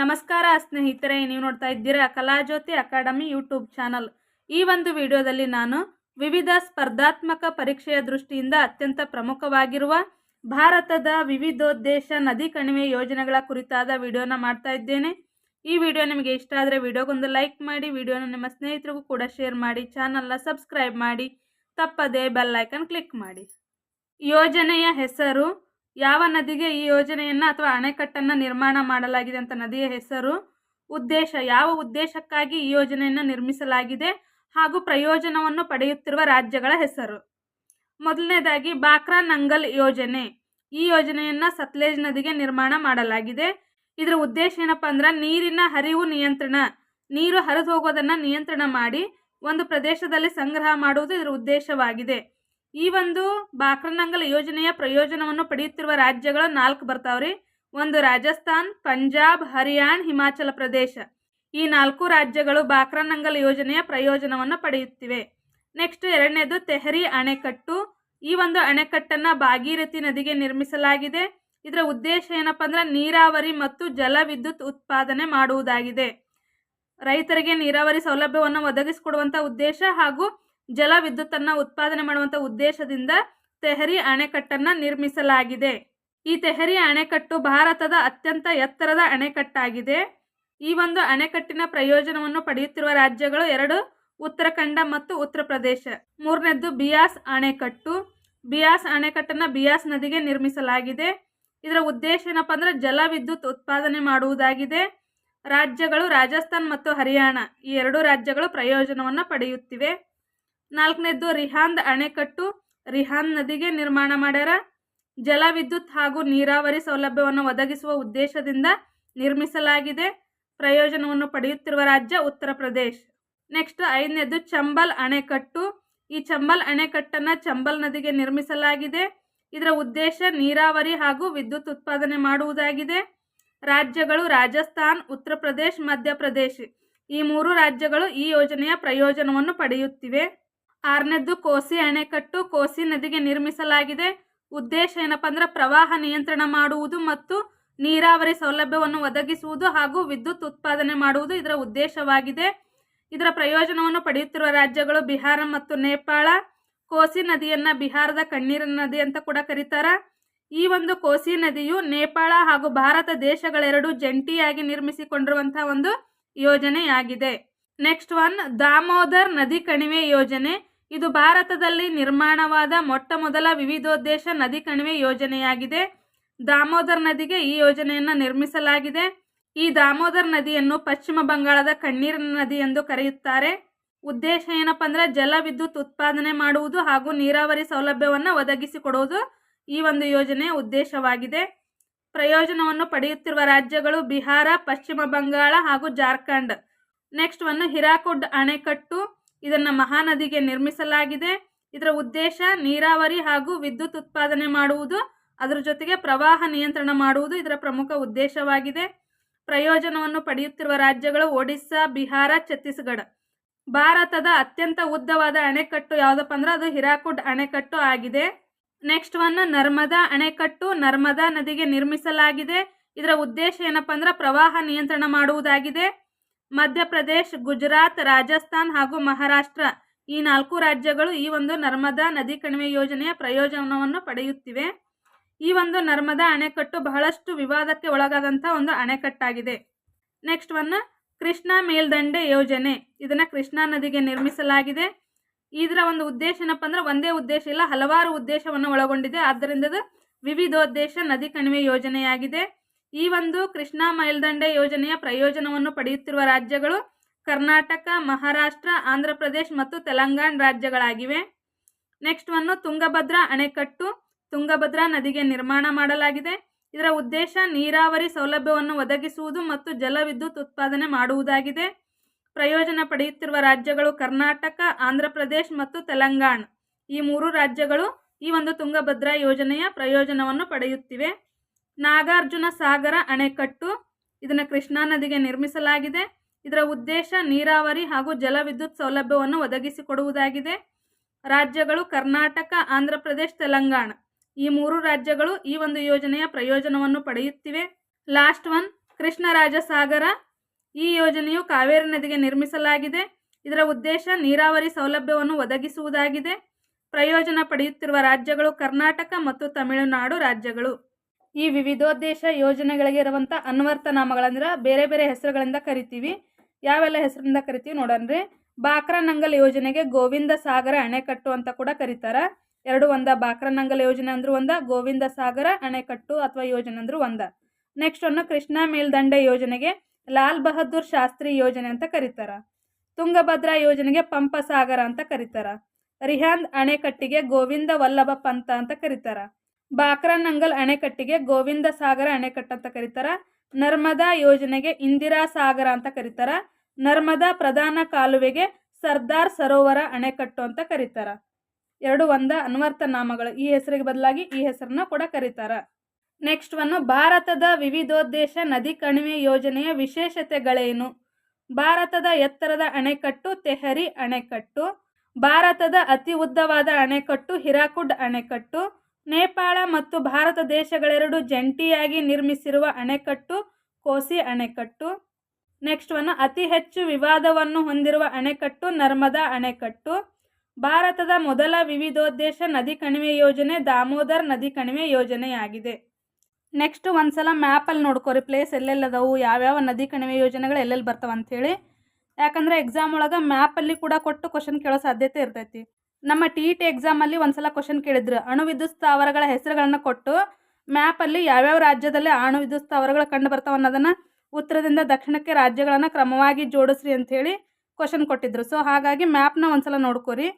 ನಮಸ್ಕಾರ ಸ್ನೇಹಿತರೆ, ನೀವು ನೋಡ್ತಾ ಇದ್ದೀರಾ ಕಲಾಜ್ಯೋತಿ ಅಕಾಡೆಮಿ ಯೂಟ್ಯೂಬ್ ಚಾನಲ್. ಈ ಒಂದು ವಿಡಿಯೋದಲ್ಲಿ ನಾನು ವಿವಿಧ ಸ್ಪರ್ಧಾತ್ಮಕ ಪರೀಕ್ಷೆಯ ದೃಷ್ಟಿಯಿಂದ ಅತ್ಯಂತ ಪ್ರಮುಖವಾಗಿರುವ ಭಾರತದ ವಿವಿಧೋದ್ದೇಶ ನದಿ ಕಣಿವೆ ಯೋಜನೆಗಳ ಕುರಿತಾದ ವಿಡಿಯೋನ ಮಾಡ್ತಾ ಇದ್ದೇನೆ. ಈ ವಿಡಿಯೋ ನಿಮಗೆ ಇಷ್ಟ ಆದರೆ ವಿಡಿಯೋಗೊಂದು ಲೈಕ್ ಮಾಡಿ, ವಿಡಿಯೋನ ನಿಮ್ಮ ಸ್ನೇಹಿತರಿಗೂ ಕೂಡ ಶೇರ್ ಮಾಡಿ, ಚಾನಲ್ನ ಸಬ್ಸ್ಕ್ರೈಬ್ ಮಾಡಿ, ತಪ್ಪದೇ ಬೆಲ್ ಐಕನ್ ಕ್ಲಿಕ್ ಮಾಡಿ. ಯೋಜನೆಯ ಹೆಸರು ಯಾವ ನದಿಗೆ ಈ ಯೋಜನೆಯನ್ನು ಅಥವಾ ಅಣೆಕಟ್ಟನ್ನು ನಿರ್ಮಾಣ ಮಾಡಲಾಗಿದೆ ಅಂತ ನದಿಯ ಹೆಸರು, ಉದ್ದೇಶ, ಯಾವ ಉದ್ದೇಶಕ್ಕಾಗಿ ಈ ಯೋಜನೆಯನ್ನು ನಿರ್ಮಿಸಲಾಗಿದೆ ಹಾಗೂ ಪ್ರಯೋಜನವನ್ನು ಪಡೆಯುತ್ತಿರುವ ರಾಜ್ಯಗಳ ಹೆಸರು. ಮೊದಲನೇದಾಗಿ ಬಾಕ್ರಾ ನಂಗಲ್ ಯೋಜನೆ. ಈ ಯೋಜನೆಯನ್ನು ಸತ್ಲೇಜ್ ನದಿಗೆ ನಿರ್ಮಾಣ ಮಾಡಲಾಗಿದೆ. ಇದರ ಉದ್ದೇಶ ಏನಪ್ಪ ಅಂದ್ರೆ ನೀರಿನ ಹರಿವು ನಿಯಂತ್ರಣ, ನೀರು ಹರಿದು ಹೋಗೋದನ್ನು ನಿಯಂತ್ರಣ ಮಾಡಿ ಒಂದು ಪ್ರದೇಶದಲ್ಲಿ ಸಂಗ್ರಹ ಮಾಡುವುದು ಇದರ ಉದ್ದೇಶವಾಗಿದೆ. ಈ ಒಂದು ಬಾಕ್ರನಂಗಲ್ ಯೋಜನೆಯ ಪ್ರಯೋಜನವನ್ನು ಪಡೆಯುತ್ತಿರುವ ರಾಜ್ಯಗಳು ನಾಲ್ಕು ಬರ್ತಾವ್ರಿ. ಒಂದು ರಾಜಸ್ಥಾನ್, ಪಂಜಾಬ್, ಹರಿಯಾಣ, ಹಿಮಾಚಲ ಪ್ರದೇಶ. ಈ ನಾಲ್ಕು ರಾಜ್ಯಗಳು ಬಾಕ್ರಾನಂಗಲ್ ಯೋಜನೆಯ ಪ್ರಯೋಜನವನ್ನು ಪಡೆಯುತ್ತಿವೆ. ನೆಕ್ಸ್ಟ್ ಎರಡನೇದು ತೆಹರಿ ಅಣೆಕಟ್ಟು. ಈ ಒಂದು ಅಣೆಕಟ್ಟನ್ನು ಭಾಗೀರಥಿ ನದಿಗೆ ನಿರ್ಮಿಸಲಾಗಿದೆ. ಇದರ ಉದ್ದೇಶ ಏನಪ್ಪ ಅಂದ್ರೆ ನೀರಾವರಿ ಮತ್ತು ಜಲ ವಿದ್ಯುತ್ ಉತ್ಪಾದನೆ ಮಾಡುವುದಾಗಿದೆ. ರೈತರಿಗೆ ನೀರಾವರಿ ಸೌಲಭ್ಯವನ್ನು ಒದಗಿಸಿಕೊಡುವಂಥ ಉದ್ದೇಶ ಹಾಗೂ ಜಲ ವಿದ್ಯುತ್ತನ್ನು ಉತ್ಪಾದನೆ ಮಾಡುವಂಥ ಉದ್ದೇಶದಿಂದ ತೆಹರಿ ಅಣೆಕಟ್ಟನ್ನು ನಿರ್ಮಿಸಲಾಗಿದೆ. ಈ ತೆಹರಿ ಅಣೆಕಟ್ಟು ಭಾರತದ ಅತ್ಯಂತ ಎತ್ತರದ ಅಣೆಕಟ್ಟಾಗಿದೆ. ಈ ಒಂದು ಅಣೆಕಟ್ಟಿನ ಪ್ರಯೋಜನವನ್ನು ಪಡೆಯುತ್ತಿರುವ ರಾಜ್ಯಗಳು ಎರಡು, ಉತ್ತರಾಖಂಡ ಮತ್ತು ಉತ್ತರ ಪ್ರದೇಶ ಮೂರನೇದ್ದು ಬಿಯಾಸ್ ಅಣೆಕಟ್ಟು. ಬಿಯಾಸ್ ಅಣೆಕಟ್ಟನ್ನು ಬಿಯಾಸ್ ನದಿಗೆ ನಿರ್ಮಿಸಲಾಗಿದೆ. ಇದರ ಉದ್ದೇಶ ಏನಪ್ಪ ಅಂದ್ರೆ ಜಲ ವಿದ್ಯುತ್ ಉತ್ಪಾದನೆ ಮಾಡುವುದಾಗಿದೆ. ರಾಜ್ಯಗಳು ರಾಜಸ್ಥಾನ್ ಮತ್ತು ಹರಿಯಾಣ ಈ ಎರಡು ರಾಜ್ಯಗಳು ಪ್ರಯೋಜನವನ್ನು ಪಡೆಯುತ್ತಿವೆ. ನಾಲ್ಕನೇದ್ದು, ರಿಹಾಂದ್ ಅಣೆಕಟ್ಟು ರಿಹಾಂದ್ ನದಿಗೆ ನಿರ್ಮಾಣ ಮಾಡ್ಯಾರ. ಜಲ ವಿದ್ಯುತ್ ಹಾಗೂ ನೀರಾವರಿ ಸೌಲಭ್ಯವನ್ನು ಒದಗಿಸುವ ಉದ್ದೇಶದಿಂದ ನಿರ್ಮಿಸಲಾಗಿದೆ. ಪ್ರಯೋಜನವನ್ನು ಪಡೆಯುತ್ತಿರುವ ರಾಜ್ಯ ಉತ್ತರ ಪ್ರದೇಶ್. ನೆಕ್ಸ್ಟ್ ಐದನೇದು ಚಂಬಲ್ ಅಣೆಕಟ್ಟು. ಈ ಚಂಬಲ್ ಅಣೆಕಟ್ಟನ್ನು ಚಂಬಲ್ ನದಿಗೆ ನಿರ್ಮಿಸಲಾಗಿದೆ. ಇದರ ಉದ್ದೇಶ ನೀರಾವರಿ ಹಾಗೂ ವಿದ್ಯುತ್ ಉತ್ಪಾದನೆ ಮಾಡುವುದಾಗಿದೆ. ರಾಜ್ಯಗಳು ರಾಜಸ್ಥಾನ್, ಉತ್ತರ ಪ್ರದೇಶ್ ಮಧ್ಯಪ್ರದೇಶ್ ಈ ಮೂರು ರಾಜ್ಯಗಳು ಈ ಯೋಜನೆಯ ಪ್ರಯೋಜನವನ್ನು ಪಡೆಯುತ್ತಿವೆ. ಆರನೇದ್ದು ಕೋಸಿ ಅಣೆಕಟ್ಟು ಕೋಸಿ ನದಿಗೆ ನಿರ್ಮಿಸಲಾಗಿದೆ. ಉದ್ದೇಶ ಏನಪ್ಪ ಅಂದ್ರೆ ಪ್ರವಾಹ ನಿಯಂತ್ರಣ ಮಾಡುವುದು ಮತ್ತು ನೀರಾವರಿ ಸೌಲಭ್ಯವನ್ನು ಒದಗಿಸುವುದು ಹಾಗೂ ವಿದ್ಯುತ್ ಉತ್ಪಾದನೆ ಮಾಡುವುದು ಇದರ ಉದ್ದೇಶವಾಗಿದೆ. ಇದರ ಪ್ರಯೋಜನವನ್ನು ಪಡೆಯುತ್ತಿರುವ ರಾಜ್ಯಗಳು ಬಿಹಾರ ಮತ್ತು ನೇಪಾಳ. ಕೋಸಿ ನದಿಯನ್ನ ಬಿಹಾರದ ಕಣ್ಣೀರಿನ ನದಿ ಅಂತ ಕೂಡ ಕರೀತಾರ. ಈ ಒಂದು ಕೋಸಿ ನದಿಯು ನೇಪಾಳ ಹಾಗೂ ಭಾರತ ದೇಶಗಳೆರಡು ಜಂಟಿಯಾಗಿ ನಿರ್ಮಿಸಿಕೊಂಡಿರುವಂತಹ ಒಂದು ಯೋಜನೆಯಾಗಿದೆ. ನೆಕ್ಸ್ಟ್ ಒನ್ ದಾಮೋದರ್ ನದಿ ಕಣಿವೆ ಯೋಜನೆ. ಇದು ಭಾರತದಲ್ಲಿ ನಿರ್ಮಾಣವಾದ ಮೊಟ್ಟ ಮೊದಲ ವಿವಿಧೋದ್ದೇಶ ನದಿ ಕಣಿವೆ ಯೋಜನೆಯಾಗಿದೆ. ದಾಮೋದರ್ ನದಿಗೆ ಈ ಯೋಜನೆಯನ್ನು ನಿರ್ಮಿಸಲಾಗಿದೆ. ಈ ದಾಮೋದರ್ ನದಿಯನ್ನು ಪಶ್ಚಿಮ ಬಂಗಾಳದ ಕಣ್ಣೀರಿನ ನದಿ ಎಂದು ಕರೆಯುತ್ತಾರೆ. ಉದ್ದೇಶ ಏನಪ್ಪ ಅಂದರೆ ಜಲ ವಿದ್ಯುತ್ ಉತ್ಪಾದನೆ ಮಾಡುವುದು ಹಾಗೂ ನೀರಾವರಿ ಸೌಲಭ್ಯವನ್ನು ಒದಗಿಸಿಕೊಡುವುದು ಈ ಒಂದು ಯೋಜನೆಯ ಉದ್ದೇಶವಾಗಿದೆ. ಪ್ರಯೋಜನವನ್ನು ಪಡೆಯುತ್ತಿರುವ ರಾಜ್ಯಗಳು ಬಿಹಾರ, ಪಶ್ಚಿಮ ಬಂಗಾಳ ಹಾಗೂ ಜಾರ್ಖಂಡ್. ನೆಕ್ಸ್ಟ್ ಒಂದು ಹಿರಾಕುಡ್ ಅಣೆಕಟ್ಟು. ಇದನ್ನು ಮಹಾನದಿಗೆ ನಿರ್ಮಿಸಲಾಗಿದೆ. ಇದರ ಉದ್ದೇಶ ನೀರಾವರಿ ಹಾಗೂ ವಿದ್ಯುತ್ ಉತ್ಪಾದನೆ ಮಾಡುವುದು, ಅದರ ಜೊತೆಗೆ ಪ್ರವಾಹ ನಿಯಂತ್ರಣ ಮಾಡುವುದು ಇದರ ಪ್ರಮುಖ ಉದ್ದೇಶವಾಗಿದೆ. ಪ್ರಯೋಜನವನ್ನು ಪಡೆಯುತ್ತಿರುವ ರಾಜ್ಯಗಳು ಒಡಿಸ್ಸಾ, ಬಿಹಾರ, ಛತ್ತೀಸ್ಗಢ. ಭಾರತದ ಅತ್ಯಂತ ಉದ್ದವಾದ ಅಣೆಕಟ್ಟು ಯಾವುದಪ್ಪ ಅಂದ್ರೆ ಅದು ಹಿರಾಕುಡ್ ಅಣೆಕಟ್ಟು ಆಗಿದೆ. ನೆಕ್ಸ್ಟ್ ಒನ್ ನರ್ಮದಾ ಅಣೆಕಟ್ಟು. ನರ್ಮದಾ ನದಿಗೆ ನಿರ್ಮಿಸಲಾಗಿದೆ. ಇದರ ಉದ್ದೇಶ ಏನಪ್ಪ ಅಂದ್ರೆ ಪ್ರವಾಹ ನಿಯಂತ್ರಣ ಮಾಡುವುದಾಗಿದೆ. ಮಧ್ಯಪ್ರದೇಶ್, ಗುಜರಾತ್, ರಾಜಸ್ಥಾನ್ ಹಾಗೂ ಮಹಾರಾಷ್ಟ್ರ ಈ ನಾಲ್ಕು ರಾಜ್ಯಗಳು ಈ ಒಂದು ನರ್ಮದಾ ನದಿ ಕಣಿವೆ ಯೋಜನೆಯ ಪ್ರಯೋಜನವನ್ನು ಪಡೆಯುತ್ತಿವೆ. ಈ ಒಂದು ನರ್ಮದಾ ಅಣೆಕಟ್ಟು ಬಹಳಷ್ಟು ವಿವಾದಕ್ಕೆ ಒಳಗಾದಂಥ ಒಂದು ಅಣೆಕಟ್ಟಾಗಿದೆ. ನೆಕ್ಸ್ಟ್ ಒನ್, ಕೃಷ್ಣಾ ಮೇಲ್ದಂಡೆ ಯೋಜನೆ. ಇದನ್ನು ಕೃಷ್ಣಾ ನದಿಗೆ ನಿರ್ಮಿಸಲಾಗಿದೆ. ಇದರ ಒಂದು ಉದ್ದೇಶ ಏನಪ್ಪ ಅಂದ್ರೆ ಒಂದೇ ಉದ್ದೇಶ ಇಲ್ಲ, ಹಲವಾರು ಉದ್ದೇಶವನ್ನು ಒಳಗೊಂಡಿದೆ. ಆದ್ದರಿಂದ ವಿವಿಧೋದ್ದೇಶ ನದಿ ಕಣಿವೆ ಯೋಜನೆಯಾಗಿದೆ. ಈ ಒಂದು ಕೃಷ್ಣಾ ಮೈಲ್ದಂಡೆ ಯೋಜನೆಯ ಪ್ರಯೋಜನವನ್ನು ಪಡೆಯುತ್ತಿರುವ ರಾಜ್ಯಗಳು ಕರ್ನಾಟಕ, ಮಹಾರಾಷ್ಟ್ರ ಆಂಧ್ರ ಪ್ರದೇಶ್ ಮತ್ತು ತೆಲಂಗಾಣ ರಾಜ್ಯಗಳಾಗಿವೆ. ನೆಕ್ಸ್ಟ್ ಒಂದು ತುಂಗಭದ್ರಾ ಅಣೆಕಟ್ಟು. ತುಂಗಭದ್ರಾ ನದಿಗೆ ನಿರ್ಮಾಣ ಮಾಡಲಾಗಿದೆ. ಇದರ ಉದ್ದೇಶ ನೀರಾವರಿ ಸೌಲಭ್ಯವನ್ನು ಒದಗಿಸುವುದು ಮತ್ತು ಜಲವಿದ್ಯುತ್ ಉತ್ಪಾದನೆ ಮಾಡುವುದಾಗಿದೆ. ಪ್ರಯೋಜನ ಪಡೆಯುತ್ತಿರುವ ರಾಜ್ಯಗಳು ಕರ್ನಾಟಕ ಆಂಧ್ರ ಪ್ರದೇಶ್ ಮತ್ತು ತೆಲಂಗಾಣ. ಈ ಮೂರು ರಾಜ್ಯಗಳು ಈ ಒಂದು ತುಂಗಭದ್ರಾ ಯೋಜನೆಯ ಪ್ರಯೋಜನವನ್ನು ಪಡೆಯುತ್ತಿವೆ. ನಾಗಾರ್ಜುನ ಸಾಗರ ಅಣೆಕಟ್ಟು ಇದನ್ನು ಕೃಷ್ಣಾ ನದಿಗೆ ನಿರ್ಮಿಸಲಾಗಿದೆ. ಇದರ ಉದ್ದೇಶ ನೀರಾವರಿ ಹಾಗೂ ಜಲವಿದ್ಯುತ್ ಸೌಲಭ್ಯವನ್ನು ಒದಗಿಸಿಕೊಡುವುದಾಗಿದೆ. ರಾಜ್ಯಗಳು ಕರ್ನಾಟಕ, ಆಂಧ್ರ ಪ್ರದೇಶ್, ತೆಲಂಗಾಣ. ಈ ಮೂರು ರಾಜ್ಯಗಳು ಈ ಒಂದು ಯೋಜನೆಯ ಪ್ರಯೋಜನವನ್ನು ಪಡೆಯುತ್ತಿವೆ. ಲಾಸ್ಟ್ ಒನ್ ಕೃಷ್ಣರಾಜ ಸಾಗರ ಈ ಯೋಜನೆಯು ಕಾವೇರಿ ನದಿಗೆ ನಿರ್ಮಿಸಲಾಗಿದೆ. ಇದರ ಉದ್ದೇಶ ನೀರಾವರಿ ಸೌಲಭ್ಯವನ್ನು ಒದಗಿಸುವುದಾಗಿದೆ. ಪ್ರಯೋಜನ ಪಡೆಯುತ್ತಿರುವ ರಾಜ್ಯಗಳು ಕರ್ನಾಟಕ ಮತ್ತು ತಮಿಳುನಾಡು ರಾಜ್ಯಗಳು. ಈ ವಿವಿಧೋದ್ದೇಶ ಯೋಜನೆಗಳಿಗೆ ಇರುವಂಥ ಅನ್ವರ್ಥ ನಾಮಗಳಂದ್ರೆ ಬೇರೆ ಬೇರೆ ಹೆಸರುಗಳಿಂದ ಕರಿತೀವಿ. ಯಾವೆಲ್ಲ ಹೆಸರಿಂದ ಕರಿತೀವಿ ನೋಡನ್ರಿ. ಬಾಕ್ರನಂಗಲ್ ಯೋಜನೆಗೆ ಗೋವಿಂದ ಸಾಗರ ಅಣೆಕಟ್ಟು ಅಂತ ಕೂಡ ಕರೀತಾರ. ಎರಡು ಒಂದ ಬಾಕ್ರನಂಗಲ್ ಯೋಜನೆ ಅಂದ್ರೂ ಒಂದ, ಗೋವಿಂದ ಸಾಗರ ಅಣೆಕಟ್ಟು ಅಥವಾ ಯೋಜನೆ ಅಂದ್ರೂ ಒಂದ. ನೆಕ್ಸ್ಟ್ ಒಂದು ಕೃಷ್ಣಾ ಮೇಲ್ದಂಡೆ ಯೋಜನೆಗೆ ಲಾಲ್ ಬಹದ್ದೂರ್ ಶಾಸ್ತ್ರಿ ಯೋಜನೆ ಅಂತ ಕರೀತಾರ. ತುಂಗಭದ್ರಾ ಯೋಜನೆಗೆ ಪಂಪ ಸಾಗರ ಅಂತ ಕರೀತಾರ. ರಿಹಾಂದ್ ಅಣೆಕಟ್ಟಿಗೆ ಗೋವಿಂದ ವಲ್ಲಭ ಪಂತ ಅಂತ ಕರೀತಾರ. ಬಾಕ್ರಾನಂಗಲ್ ಅಣೆಕಟ್ಟಿಗೆ ಗೋವಿಂದ ಸಾಗರ ಅಣೆಕಟ್ಟು ಅಂತ ಕರೀತಾರ. ನರ್ಮದಾ ಯೋಜನೆಗೆ ಇಂದಿರಾ ಸಾಗರ ಅಂತ ಕರೀತಾರ. ನರ್ಮದಾ ಪ್ರಧಾನ ಕಾಲುವೆಗೆ ಸರ್ದಾರ್ ಸರೋವರ ಅಣೆಕಟ್ಟು ಅಂತ ಕರೀತಾರ. ಎರಡು ಒಂದ ಅನ್ವರ್ಥ ನಾಮಗಳು. ಈ ಹೆಸರಿಗೆ ಬದಲಾಗಿ ಈ ಹೆಸರನ್ನ ಕೂಡ ಕರೀತಾರ. ನೆಕ್ಸ್ಟ್ ಒಂದು ಭಾರತದ ವಿವಿಧೋದ್ದೇಶ ನದಿ ಕಣಿವೆ ಯೋಜನೆಯ ವಿಶೇಷತೆಗಳೇನು? ಭಾರತದ ಎತ್ತರದ ಅಣೆಕಟ್ಟು ತೆಹರಿ ಅಣೆಕಟ್ಟು. ಭಾರತದ ಅತಿ ಉದ್ದವಾದ ಅಣೆಕಟ್ಟು ಹಿರಾಕುಡ್ ಅಣೆಕಟ್ಟು. ನೇಪಾಳ ಮತ್ತು ಭಾರತ ದೇಶಗಳೆರಡು ಜಂಟಿಯಾಗಿ ನಿರ್ಮಿಸಿರುವ ಅಣೆಕಟ್ಟು, ಕೋಸಿ ಅಣೆಕಟ್ಟು. ನೆಕ್ಸ್ಟ್ ಒನ್ ಅತಿ ಹೆಚ್ಚು ವಿವಾದವನ್ನು ಹೊಂದಿರುವ ಅಣೆಕಟ್ಟು, ನರ್ಮದಾ ಅಣೆಕಟ್ಟು. ಭಾರತದ ಮೊದಲ ವಿವಿಧೋದ್ದೇಶ ನದಿ ಕಣಿವೆ ಯೋಜನೆ, ದಾಮೋದರ್ ನದಿ ಕಣಿವೆ ಯೋಜನೆಯಾಗಿದೆ. ನೆಕ್ಸ್ಟ್ ಒಂದ್ಸಲ ಮ್ಯಾಪಲ್ಲಿ ನೋಡ್ಕೊರಿ ಪ್ಲೇಸ್ ಎಲ್ಲೆಲ್ಲದವು, ಯಾವ್ಯಾವ ನದಿ ಕಣಿವೆ ಯೋಜನೆಗಳು ಎಲ್ಲೆಲ್ಲಿ ಬರ್ತಾವ ಅಂಥೇಳಿ ಯಾಕಂದರೆ ಎಕ್ಸಾಮ್ ಒಳಗೆ ಮ್ಯಾಪಲ್ಲಿ ಕೂಡ ಕೊಟ್ಟು ಕ್ವಶನ್ ಕೇಳೋ ಸಾಧ್ಯತೆ ಇರ್ತೈತಿ. ನಮ್ಮ ಟಿ ಇ ಟಿ ಎಕ್ಸಾಮಲ್ಲಿ ಒಂದ್ಸಲ ಕ್ವಶನ್ ಕೇಳಿದ್ರು. ಅಣು ವಿದ್ಯುತ್ ಸ್ಥಾವರಗಳ ಹೆಸರುಗಳನ್ನು ಕೊಟ್ಟು ಮ್ಯಾಪಲ್ಲಿ ಯಾವ್ಯಾವ ರಾಜ್ಯದಲ್ಲಿ ಅಣು ವಿದ್ಯುತ್ ಸ್ಥಾವರಗಳು ಕಂಡು ಬರ್ತಾವೆ ಅನ್ನೋದನ್ನು ಉತ್ತರದಿಂದ ದಕ್ಷಿಣಕ್ಕೆ ರಾಜ್ಯಗಳನ್ನು ಕ್ರಮವಾಗಿ ಜೋಡಿಸ್ರಿ ಅಂಥೇಳಿ ಕ್ವಶನ್ ಕೊಟ್ಟಿದ್ರು. ಸೊ ಹಾಗಾಗಿ ಮ್ಯಾಪ್ನ ಒಂದ್ಸಲ ನೋಡ್ಕೊರಿ.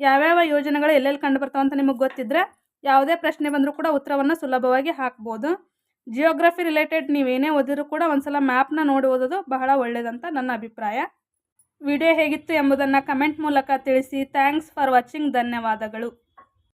ಯಾವ್ಯಾವ ಯೋಜನೆಗಳು ಎಲ್ಲೆಲ್ಲಿ ಕಂಡು ಬರ್ತಾವೆ ಅಂತ ನಿಮಗೆ ಗೊತ್ತಿದ್ರೆ ಯಾವುದೇ ಪ್ರಶ್ನೆ ಬಂದರೂ ಕೂಡ ಉತ್ತರವನ್ನು ಸುಲಭವಾಗಿ ಹಾಕ್ಬೋದು. ಜಿಯೋಗ್ರಫಿ ರಿಲೇಟೆಡ್ ನೀವೇನೇ ಓದಿದ್ರು ಕೂಡ ಒಂದ್ಸಲ ಮ್ಯಾಪ್ನ ನೋಡಿ ಓದೋದು ಬಹಳ ಒಳ್ಳೆಯದಂತ ನನ್ನ ಅಭಿಪ್ರಾಯ. ವಿಡಿಯೋ ಹೇಗಿತ್ತು ಎಂಬುದನ್ನು ಕಮೆಂಟ್ ಮೂಲಕ ತಿಳಿಸಿ. Thanks for watching. ಧನ್ಯವಾದಗಳು.